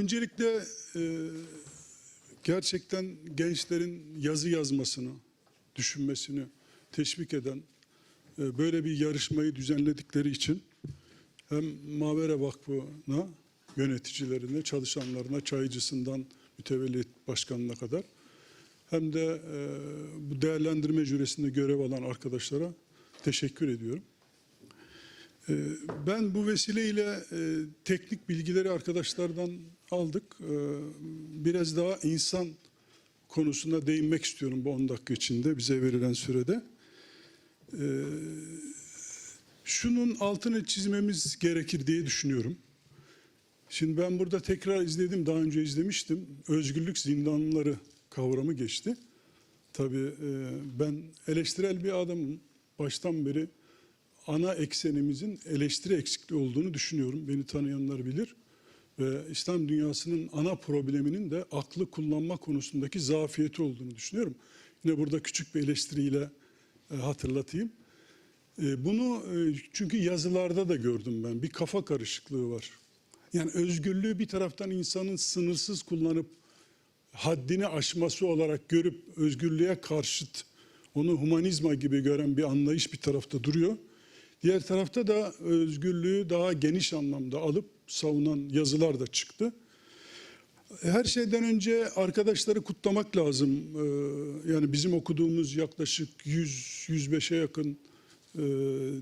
Öncelikle e, gerçekten gençlerin yazı yazmasını, düşünmesini teşvik eden e, böyle bir yarışmayı düzenledikleri için hem Mavere Vakfı'na, yöneticilerine, çalışanlarına, çaycısından mütevellit başkanına kadar hem de e, bu değerlendirme jürisinde görev alan arkadaşlara teşekkür ediyorum. Ee, Ben bu vesileyle e, teknik bilgileri arkadaşlardan aldık. Ee, Biraz daha insan konusuna değinmek istiyorum bu 10 dakika içinde bize verilen sürede. Ee, Şunun altını çizmemiz gerekir diye düşünüyorum. Şimdi ben burada tekrar izledim, daha önce izlemiştim. Özgürlük zindanları kavramı geçti. Tabii e, ben eleştirel bir adamım. Baştan beri ana eksenimizin eleştiri eksikliği olduğunu düşünüyorum. Beni tanıyanlar bilir. Ve İslam dünyasının ana probleminin de aklı kullanma konusundaki zafiyeti olduğunu düşünüyorum. Yine burada küçük bir eleştiriyle e, hatırlatayım. E, Bunu e, çünkü yazılarda da gördüm ben. Bir kafa karışıklığı var. Yani özgürlüğü bir taraftan insanın sınırsız kullanıp haddini aşması olarak görüp özgürlüğe karşıt onu humanizma gibi gören bir anlayış bir tarafta duruyor. Diğer tarafta da özgürlüğü daha geniş anlamda alıp savunan yazılar da çıktı. Her şeyden önce arkadaşları kutlamak lazım. Ee, Yani bizim okuduğumuz yaklaşık 100-105'e yakın e,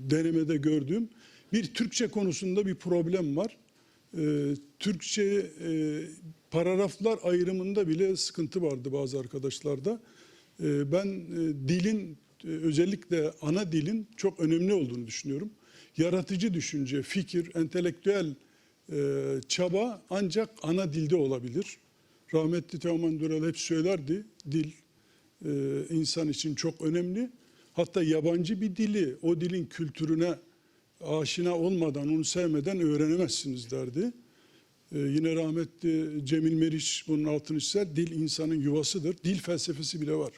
denemede gördüğüm bir Türkçe konusunda bir problem var. Ee, Türkçe e, paragraflar ayrımında bile sıkıntı vardı bazı arkadaşlarda. Ee, Ben e, dilin özellikle ana dilin çok önemli olduğunu düşünüyorum. Yaratıcı düşünce, fikir, entelektüel e, çaba ancak ana dilde olabilir. Rahmetli Teoman Dural hep söylerdi, dil e, insan için çok önemli. Hatta yabancı bir dili, o dilin kültürüne aşina olmadan, onu sevmeden öğrenemezsiniz derdi. Ee, yine rahmetli Cemil Meriç bunun altını çizer. Dil insanın yuvasıdır. Dil felsefesi bile var.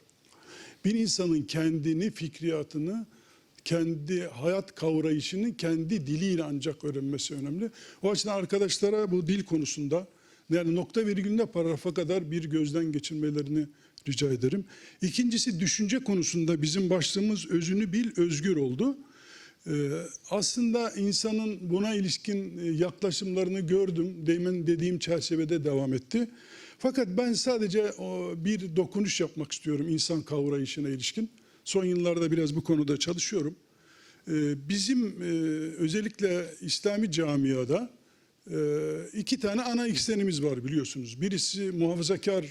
Bir insanın kendini, fikriyatını, kendi hayat kavrayışını kendi diliyle ancak öğrenmesi önemli. O açıdan arkadaşlara bu dil konusunda yani nokta virgülüne paragrafa kadar bir gözden geçirmelerini rica ederim. İkincisi düşünce konusunda bizim başlığımız özünü bil, özgür oldu. Ee, aslında insanın buna ilişkin e, yaklaşımlarını gördüm. Demin dediğim çerçevede devam etti. Fakat ben sadece bir dokunuş yapmak istiyorum insan kavrayışına ilişkin. Son yıllarda biraz bu konuda çalışıyorum. Ee, bizim e, özellikle İslami camiada e, iki tane ana eksenimiz var biliyorsunuz. Birisi muhafazakar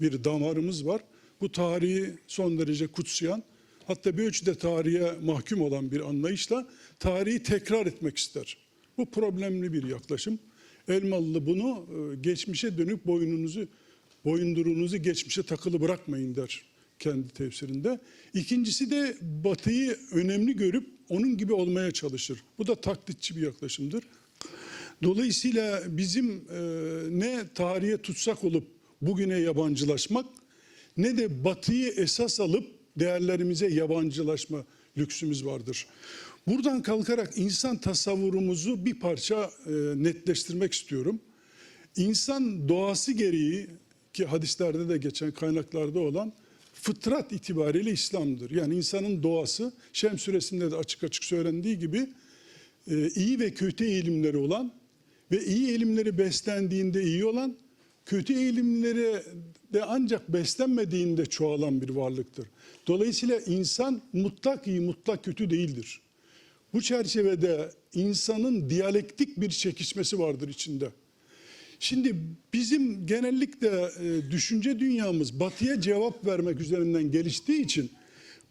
bir damarımız var. Bu tarihi son derece kutsayan, hatta bir ölçüde tarihe mahkum olan bir anlayışla tarihi tekrar etmek ister. Bu problemli bir yaklaşım. Elmalı bunu e, geçmişe dönük boynunuzu, boyunduruğunuzu geçmişe takılı bırakmayın der kendi tefsirinde. İkincisi de batıyı önemli görüp onun gibi olmaya çalışır. Bu da taklitçi bir yaklaşımdır. Dolayısıyla bizim e, ne tarihe tutsak olup bugüne yabancılaşmak ne de batıyı esas alıp değerlerimize yabancılaşma lüksümüz vardır. Buradan kalkarak insan tasavvurumuzu bir parça e, netleştirmek istiyorum. İnsan doğası gereği ki hadislerde de geçen kaynaklarda olan fıtrat itibariyle İslam'dır. Yani insanın doğası Şems suresinde de açık açık söylendiği gibi e, iyi ve kötü eğilimleri olan ve iyi eğilimleri beslendiğinde iyi olan, kötü eğilimleri de ancak beslenmediğinde çoğalan bir varlıktır. Dolayısıyla insan mutlak iyi, mutlak kötü değildir. Bu çerçevede insanın diyalektik bir çekişmesi vardır içinde. Şimdi bizim genellikle e, düşünce dünyamız batıya cevap vermek üzerinden geliştiği için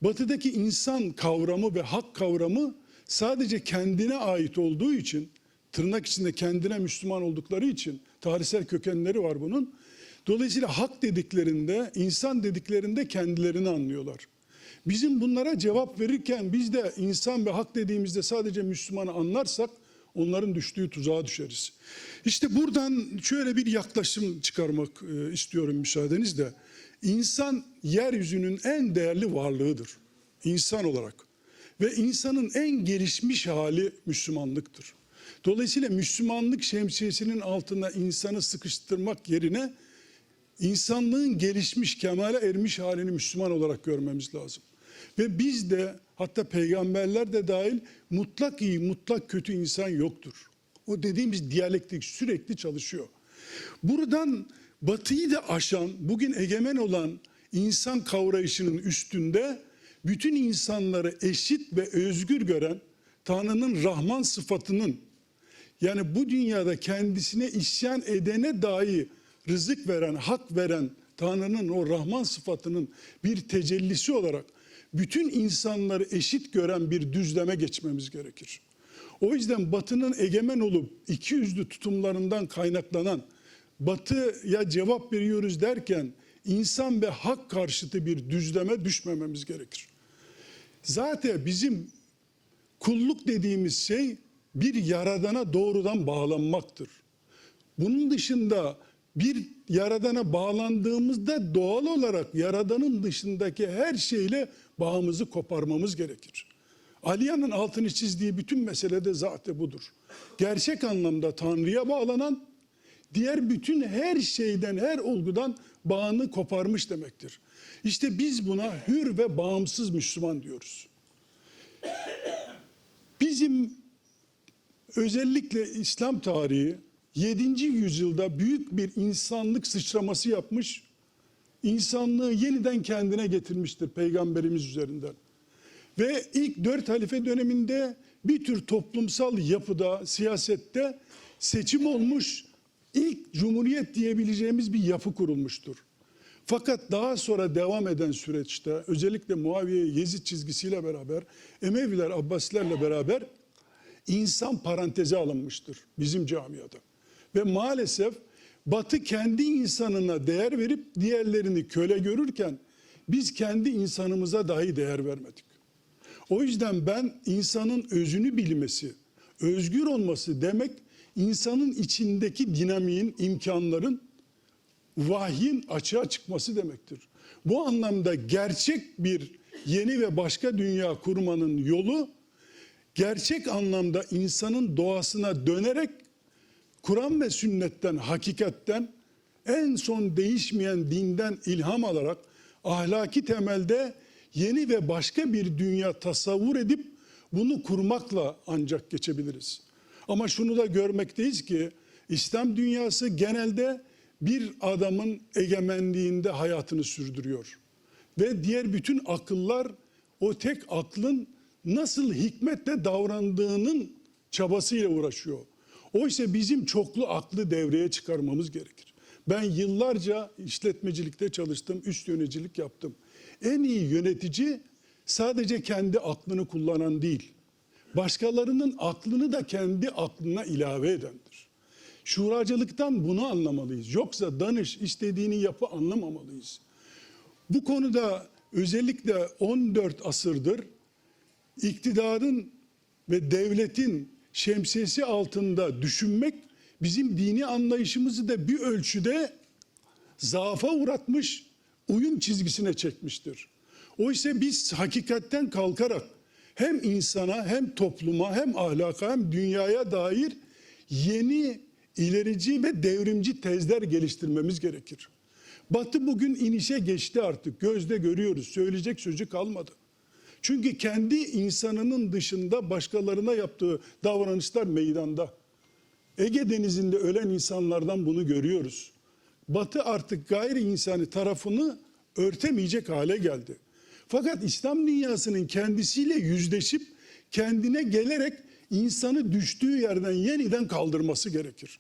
batıdaki insan kavramı ve hak kavramı sadece kendine ait olduğu için tırnak içinde kendine Müslüman oldukları için tarihsel kökenleri var bunun. Dolayısıyla hak dediklerinde, insan dediklerinde kendilerini anlıyorlar. Bizim bunlara cevap verirken biz de insan ve hak dediğimizde sadece Müslümanı anlarsak onların düştüğü tuzağa düşeriz. İşte buradan şöyle bir yaklaşım çıkarmak e, istiyorum müsaadenizle. İnsan yeryüzünün en değerli varlığıdır. İnsan olarak. Ve insanın en gelişmiş hali Müslümanlıktır. Dolayısıyla Müslümanlık şemsiyesinin altına insanı sıkıştırmak yerine insanlığın gelişmiş, kemale ermiş halini Müslüman olarak görmemiz lazım. Ve biz de hatta peygamberler de dahil mutlak iyi, mutlak kötü insan yoktur. O dediğimiz diyalektik sürekli çalışıyor. Buradan batıyı da aşan, bugün egemen olan insan kavrayışının üstünde bütün insanları eşit ve özgür gören Tanrı'nın Rahman sıfatının yani bu dünyada kendisine isyan edene dahi rızık veren, hak veren Tanrı'nın o Rahman sıfatının bir tecellisi olarak bütün insanları eşit gören bir düzleme geçmemiz gerekir. O yüzden Batı'nın egemen olup iki yüzlü tutumlarından kaynaklanan Batı'ya cevap veriyoruz derken insan ve hak karşıtı bir düzleme düşmememiz gerekir. Zaten bizim kulluk dediğimiz şey bir yaradana doğrudan bağlanmaktır. Bunun dışında bir yaradana bağlandığımızda doğal olarak yaradanın dışındaki her şeyle bağımızı koparmamız gerekir. Aliya'nın altını çizdiği bütün mesele de zaten budur. Gerçek anlamda Tanrı'ya bağlanan, diğer bütün her şeyden, her olgudan bağını koparmış demektir. İşte biz buna hür ve bağımsız Müslüman diyoruz. Bizim özellikle İslam tarihi 7. yüzyılda büyük bir insanlık sıçraması yapmış, insanlığı yeniden kendine getirmiştir peygamberimiz üzerinden. Ve ilk dört halife döneminde bir tür toplumsal yapıda, siyasette seçim olmuş, ilk cumhuriyet diyebileceğimiz bir yapı kurulmuştur. Fakat daha sonra devam eden süreçte özellikle Muaviye Yezid çizgisiyle beraber Emeviler Abbasilerle beraber insan paranteze alınmıştır bizim camiada. Ve maalesef Batı kendi insanına değer verip diğerlerini köle görürken biz kendi insanımıza dahi değer vermedik. O yüzden ben insanın özünü bilmesi, özgür olması demek insanın içindeki dinamiğin, imkanların vahyin açığa çıkması demektir. Bu anlamda gerçek bir yeni ve başka dünya kurmanın yolu gerçek anlamda insanın doğasına dönerek Kur'an ve sünnetten, hakikatten en son değişmeyen dinden ilham alarak ahlaki temelde yeni ve başka bir dünya tasavvur edip bunu kurmakla ancak geçebiliriz. Ama şunu da görmekteyiz ki İslam dünyası genelde bir adamın egemenliğinde hayatını sürdürüyor. Ve diğer bütün akıllar o tek aklın nasıl hikmetle davrandığının çabasıyla uğraşıyor. Oysa bizim çoklu aklı devreye çıkarmamız gerekir. Ben yıllarca işletmecilikte çalıştım, üst yöneticilik yaptım. En iyi yönetici sadece kendi aklını kullanan değil, başkalarının aklını da kendi aklına ilave edendir. Şuracılıktan bunu anlamalıyız. Yoksa danış istediğini yapı anlamamalıyız. Bu konuda özellikle 14 asırdır iktidarın ve devletin şemsiyesi altında düşünmek bizim dini anlayışımızı da bir ölçüde zaafa uğratmış, uyum çizgisine çekmiştir. Oysa biz hakikatten kalkarak hem insana hem topluma hem ahlaka hem dünyaya dair yeni ilerici ve devrimci tezler geliştirmemiz gerekir. Batı bugün inişe geçti artık. Gözde görüyoruz. Söyleyecek sözü kalmadı. Çünkü kendi insanının dışında başkalarına yaptığı davranışlar meydanda. Ege Denizi'nde ölen insanlardan bunu görüyoruz. Batı artık gayri insani tarafını örtemeyecek hale geldi. Fakat İslam dünyasının kendisiyle yüzleşip kendine gelerek insanı düştüğü yerden yeniden kaldırması gerekir.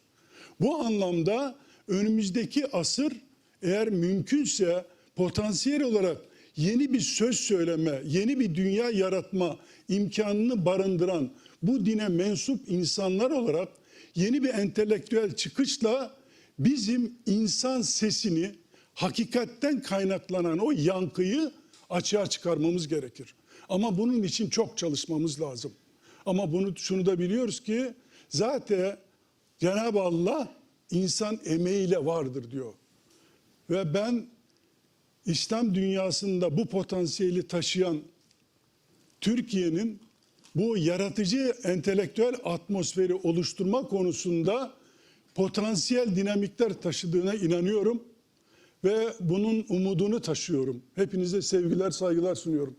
Bu anlamda önümüzdeki asır eğer mümkünse potansiyel olarak yeni bir söz söyleme, yeni bir dünya yaratma imkanını barındıran bu dine mensup insanlar olarak yeni bir entelektüel çıkışla bizim insan sesini hakikatten kaynaklanan o yankıyı açığa çıkarmamız gerekir. Ama bunun için çok çalışmamız lazım. Ama bunu şunu da biliyoruz ki zaten Cenab-ı Allah insan emeğiyle vardır diyor. Ve ben İslam dünyasında bu potansiyeli taşıyan Türkiye'nin bu yaratıcı entelektüel atmosferi oluşturma konusunda potansiyel dinamikler taşıdığına inanıyorum ve bunun umudunu taşıyorum. Hepinize sevgiler, saygılar sunuyorum.